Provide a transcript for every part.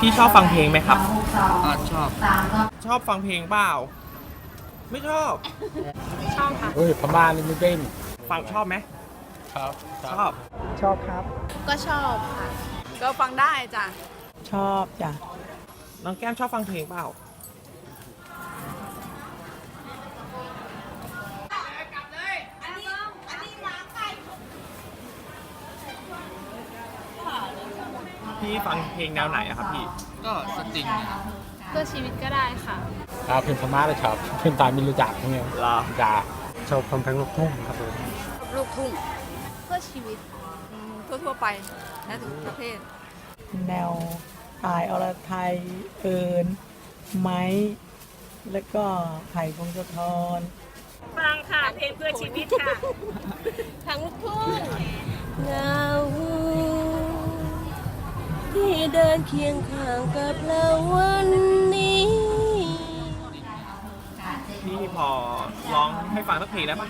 พี่ชอบฟังเพลงไหมครับ อ่าชอบ ชอบฟังเพลงเปล่า ไม่ชอบ ชอบค่ะ เฮ้ยพม่านี่ไม่เป็นฟังชอบไหมครับ ชอบ ชอบครับ ก็ชอบค่ะ ก็ฟังได้จ้ะ ชอบจ้ะ น้องแก้มชอบฟังเพลงเปล่า พี่ฟังเพลงแนวไหนอะครับพี่ก็สตริงนะครับเพื่อชีวิตก็ได้ค่ะครับเพลงพม่าเลยครับเพลงตายไม่รู้จักเนี่ยลาจ้าชอบฟังเพลงลูกทุ่งครับผมลูกทุ่งเพื่อชีวิตอืมทั่วๆไปและทุกประเภทแนวอายอรไทยเอิญไม้ แล้วก็ไผ่พงศธรฟังค่ะเพลงเพื่อชีวิตค่ะทั้งลูกทุ่งเง เดินเคียงข้างกับเราวันนี้ พี่พอร้องให้ฟังสักเพลงได้ปะ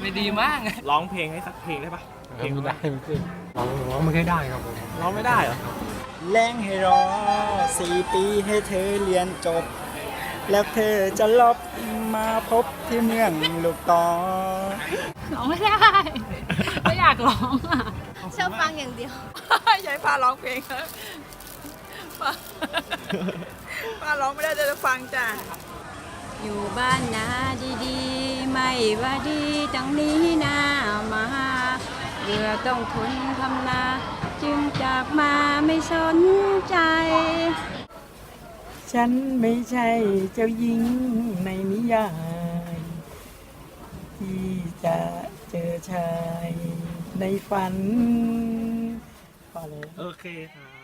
ไม่ดีมากร้องเพลงให้สักเพลงได้ปะเพลงไม่อะไรได้ไม่ขึ้นร้องร้องไม่ค่อยได้ครับผมร้องไม่ได้เหรอแรงให้รอสี่ปีให้เธอเรียนจบ แล้วเธอจะลบมาพบที่เมืองลูกตอร้องไม่ได้ ไม่อยากร้องอะ ชอบฟังอย่างเดียว ยายพาร้องเพลงนะป้าป้าร้องไม่ได้แต่จะฟังจ้ะ อยู่บ้านนาดีๆ ไม่ว่าดีจังนี้นามาเรือต้องทนทำนา จึงจากมาไม่สนใจ ฉันไม่ใช่เจ้าหญิงในนิยาย ที่จะเจอชาย ในฝันพอเลยโอเคค่ะ